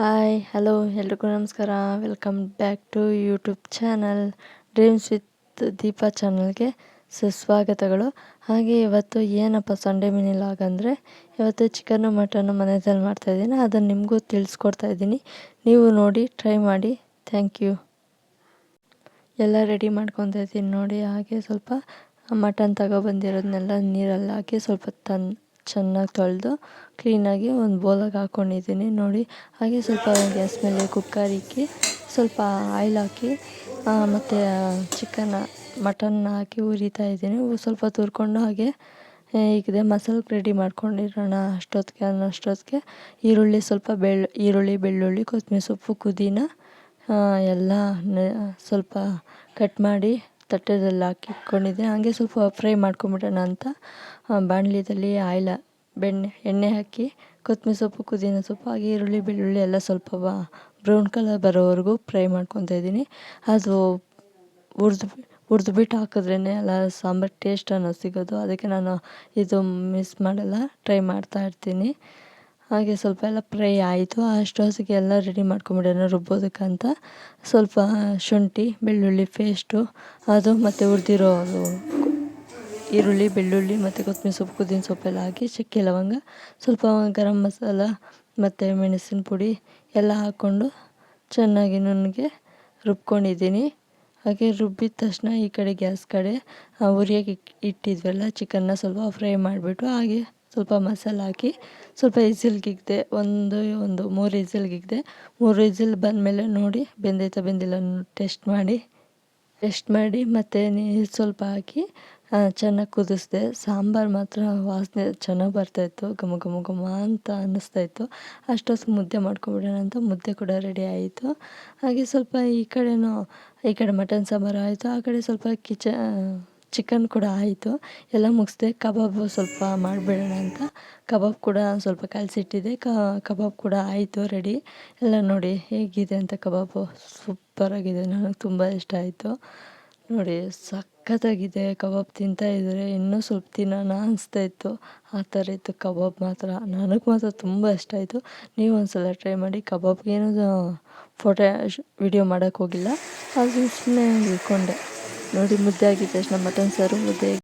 Hi, hello, ಎಲ್ರಿಗೂ ನಮಸ್ಕಾರ. Welcome back to YouTube channel dreams with Deepa ಚಾನಲ್ಗೆ ಸುಸ್ವಾಗತಗಳು. ಹಾಗೆ ಇವತ್ತು ಏನಪ್ಪ ಸಂಡೇ ಮಿನಿಲಾಗ್ ಅಂದರೆ? ಇವತ್ತು ಚಿಕನ್ನು ಮಟನ್ನು ಮನೆಯಲ್ಲಿ ಮಾಡ್ತಾಯಿದ್ದೀನಿ ಅದನ್ನು ನಿಮಗೂ ತಿಳಿಸ್ಕೊಡ್ತಾ ಇದ್ದೀನಿ. ನೀವು ನೋಡಿ ಟ್ರೈ ಮಾಡಿ. ಥ್ಯಾಂಕ್ ಯು ಎಲ್ಲ ರೆಡಿ ಮಾಡ್ಕೊತಾ ಇದ್ದೀನಿ ನೋಡಿ. ಹಾಗೆ ಸ್ವಲ್ಪ ಮಟನ್ ತಗೊಬಂದಿರೋದನ್ನೆಲ್ಲ ನೀರಲ್ಲಿ ಹಾಕಿ ಸ್ವಲ್ಪ ತನ್ ಚೆನ್ನಾಗಿ ತೊಳೆದು ಕ್ಲೀನಾಗಿ ಒಂದು ಬೌಲಾಗೆ ಹಾಕ್ಕೊಂಡಿದ್ದೀನಿ ನೋಡಿ, ಹಾಗೆ ಸ್ವಲ್ಪ ಗ್ಯಾಸ್ ಮೇಲೆ ಕುಕ್ಕರ್ ಇಕ್ಕಿ, ಸ್ವಲ್ಪ ಆಯಿಲ್ ಹಾಕಿ ಮತ್ತು ಚಿಕನ್ ಮಟನ್ ಹಾಕಿ ಹುರಿತಾ ಇದ್ದೀನಿ. ಸ್ವಲ್ಪ ತುರ್ಕೊಂಡು ಹಾಗೆ ಇಕ್ಕಿದೆ ಮಸಾಲಕ್ಕೆ ರೆಡಿ ಮಾಡ್ಕೊಂಡಿರೋಣ ಅಷ್ಟೊತ್ತಿಗೆ, ಅನ್ನೋಷ್ಟೊತ್ತಿಗೆ. ಈರುಳ್ಳಿ ಸ್ವಲ್ಪ ಬೆಳ್ಳು, ಈರುಳ್ಳಿ, ಬೆಳ್ಳುಳ್ಳಿ ಕೊತ್ತಂಬರಿ ಸೊಪ್ಪು, ಪುದೀನ ಎಲ್ಲ ಸ್ವಲ್ಪ ಕಟ್ ಮಾಡಿ ತಟ್ಟೆದಲ್ಲಿ ಹಾಕಿ ಇಟ್ಕೊಂಡಿದ್ದೆ ಹಾಗೆ ಸ್ವಲ್ಪ ಫ್ರೈ ಮಾಡ್ಕೊಂಬಿಡೋಣ ಅಂತ ಬಾಣಲಿದಲ್ಲಿ ಆಯಿಲ್ ಬೆಣ್ಣೆ, ಎಣ್ಣೆ ಹಾಕಿ, ಕೊತ್ತಂಬರಿ ಸೊಪ್ಪು, ಪುದೀನ ಸೊಪ್ಪು, ಹಾಗೆ ಈರುಳ್ಳಿ, ಬೆಳ್ಳುಳ್ಳಿ ಎಲ್ಲ ಸ್ವಲ್ಪ ಬ್ರೌನ್ ಕಲರ್ ಬರೋವರೆಗೂ ಫ್ರೈ ಮಾಡ್ಕೊತಾ ಇದ್ದೀನಿ. ಅದು ಹುರ್ದು ಹುರ್ದ್ಬಿಟ್ಟು ಹಾಕಿದ್ರೇ ಅಲ್ಲ, ಸಾಂಬಾರು ಟೇಸ್ಟ್ ಅನ್ನೋದು ಸಿಗೋದು. ಅದಕ್ಕೆ ನಾನು ಇದು ಮಿಸ್ ಮಾಡಲ್ಲ ಟ್ರೈ ಮಾಡ್ತಾ ಇರ್ತೀನಿ. ಹಾಗೆ ಸ್ವಲ್ಪ ಎಲ್ಲ ಫ್ರೈ ಆಯಿತು. ಅಷ್ಟೊತ್ತಿಗೆ ಎಲ್ಲ ರೆಡಿ ಮಾಡ್ಕೊಂಬಿಡೋಣ ರುಬ್ಬೋದಕ್ಕಂತ ಸ್ವಲ್ಪ ಶುಂಠಿ, ಬೆಳ್ಳುಳ್ಳಿ ಪೇಸ್ಟು ಅದು ಮತ್ತು ಹುರಿದಿರೋ ಈರುಳ್ಳಿ, ಬೆಳ್ಳುಳ್ಳಿ ಮತ್ತು ಕೊತ್ತಂಬರಿ ಸೊಪ್ಪು, ಪುದೀನ ಸೊಪ್ಪೆಲ್ಲ ಹಾಕಿ ಚಕ್ಕೆ ಲವಂಗ, ಸ್ವಲ್ಪ ಗರಂ ಮಸಾಲ ಮತ್ತು ಮೆಣಸಿನ ಪುಡಿ ಎಲ್ಲ ಹಾಕ್ಕೊಂಡು ಚೆನ್ನಾಗಿ ನನಗೆ ರುಬ್ಕೊಂಡಿದ್ದೀನಿ. ಹಾಗೆ ರುಬ್ಬಿದ ತಕ್ಷಣ ಈ ಕಡೆ ಗ್ಯಾಸ್ ಕಡೆ ಉರಿಯೋಕೆ ಇಟ್ಟಿದ್ವಲ್ಲ, ಚಿಕನ್ನ ಸ್ವಲ್ಪ ಫ್ರೈ ಮಾಡಿಬಿಟ್ಟು ಹಾಗೆ ಸ್ವಲ್ಪ ಮಸಾಲೆ ಹಾಕಿ, ಸ್ವಲ್ಪ ಇಸಿಲ್ಗಿಗ್ದೆ ಒಂದು ಒಂದು, ಮೂರು ಇಸಿಲ್ಗಿಗ್ದೆ ಮೂರು ಇಸಿಲ್ ಬಂದಮೇಲೆ ನೋಡಿ, ಬೆಂದೈತ ಬೆಂದಿಲ್ಲ, ಟೆಸ್ಟ್ ಮಾಡಿ ಟೆಸ್ಟ್ ಮಾಡಿ ಮತ್ತು ನೀರು ಸ್ವಲ್ಪ ಹಾಕಿ ಚೆನ್ನಾಗಿ ಕುದಿಸ್ದೆ. ಸಾಂಬಾರು ಮಾತ್ರ ವಾಸನೆ ಚೆನ್ನಾಗಿ ಬರ್ತಾಯಿತ್ತು ಘಮ ಘಮ ಘಮ ಅಂತ ಅನ್ನಿಸ್ತಾಯಿತ್ತು ಅಷ್ಟೊತ್ತಿಗೆ ಮುದ್ದೆ ಮಾಡ್ಕೊಂಬಿಡೋಣ ಅಂತ ಮುದ್ದೆ ಕೂಡ ರೆಡಿ ಆಯಿತು. ಹಾಗೆ ಸ್ವಲ್ಪ ಈ ಕಡೆಯೂ ಈ ಕಡೆ ಮಟನ್ ಸಾಂಬಾರು ಆಯಿತು. ಆ ಕಡೆ ಸ್ವಲ್ಪ ಕಿಚ ಚಿಕನ್ ಕೂಡ ಆಯಿತು. ಎಲ್ಲ ಮುಗಿಸ್ದೆ. ಕಬಾಬ್ ಸ್ವಲ್ಪ ಮಾಡಿಬಿಡೋಣ ಅಂತ. ಕಬಾಬ್ ಕೂಡ ಸ್ವಲ್ಪ ಕಲಸಿಟ್ಟಿದ್ದೆ. ಕಬಾಬ್ ಕೂಡ ಆಯಿತು ರೆಡಿ ಎಲ್ಲ ನೋಡಿ ಹೇಗಿದೆ ಅಂತ ಕಬಾಬು. ಸೂಪರಾಗಿದೆ. ನನಗೆ ತುಂಬ ಇಷ್ಟ ಆಯಿತು. ನೋಡಿ, ಸಖತ್ತಾಗಿದೆ. ಕಬಾಬ್ ತಿಂತಾಯಿದ್ರೆ ಇನ್ನೂ ಸ್ವಲ್ಪ ತಿನ್ನೋಣ ಅನಿಸ್ತಾಯಿತ್ತು ಆ ಥರ ಇತ್ತು ಕಬಾಬ್ ಮಾತ್ರ. ನನಗೆ ಮಾತ್ರ ತುಂಬ ಇಷ್ಟ ಆಯಿತು. ನೀವು ಒಂದು ಸಲ ಟ್ರೈ ಮಾಡಿ. ಕಬಾಬ್ಗೇನು ಫೋಟೋ, ವಿಡಿಯೋ ಮಾಡೋಕ್ಕೋಗಿಲ್ಲ ಅದು ಸುಮ್ಮನೆ ಇಟ್ಕೊಂಡೆ ನೋಡಿ, ಮುದ್ದೆ ಆಗಿದ್ದ ತಕ್ಷಣ ಮಟನ್ ಸಾರು ಮುದ್ದೆ.